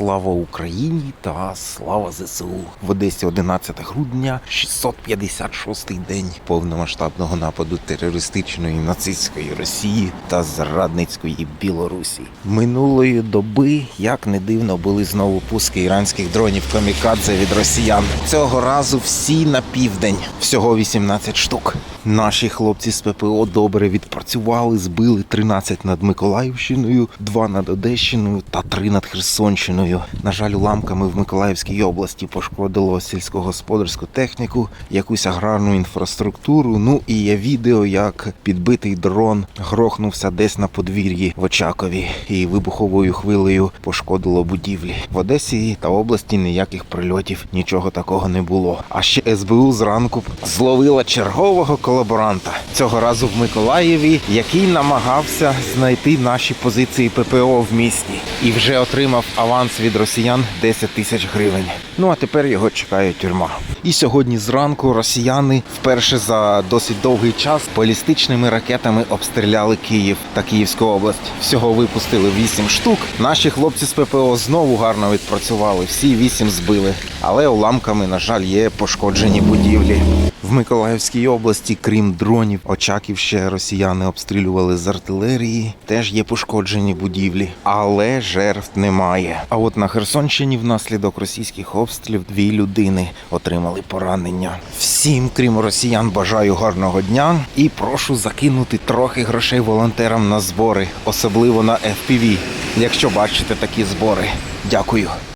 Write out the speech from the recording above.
Слава Україні та слава ЗСУ. В Одесі 11 грудня, 656-й день повномасштабного нападу терористичної нацистської Росії та зрадницької Білорусі. Минулої доби, як не дивно, були знову пуски іранських дронів камікадзе від росіян. Цього разу всі на південь, всього 18 штук. Наші хлопці з ППО добре відпрацювали, збили 13 над Миколаївщиною, 2 над Одещиною та 3 над Херсонщиною. На жаль, уламками в Миколаївській області пошкодило сільськогосподарську техніку, якусь аграрну інфраструктуру. Ну і є відео, як підбитий дрон грохнувся десь на подвір'ї в Очакові і вибуховою хвилею пошкодило будівлі. В Одесі та області ніяких прильотів, нічого такого не було. А ще СБУ зранку зловила чергового колаборанта цього разу в Миколаєві, який намагався знайти наші позиції ППО в місті і вже отримав аванс від росіян 10 тисяч гривень. Ну а тепер його чекає тюрма. І сьогодні зранку росіяни вперше за досить довгий час балістичними ракетами обстріляли Київ та Київську область. Всього випустили 8 штук. Наші хлопці з ППО знову гарно відпрацювали. Всі 8 збили, але уламками, на жаль, є пошкоджені будівлі. В Миколаївській області, крім дронів, очаків ще росіяни обстрілювали з артилерії. Теж є пошкоджені будівлі, але жертв немає. А от на Херсонщині внаслідок російських обстрілів дві людини отримали поранення. Всім, крім росіян, бажаю гарного дня і прошу закинути трохи грошей волонтерам на збори, особливо на FPV, якщо бачите такі збори. Дякую.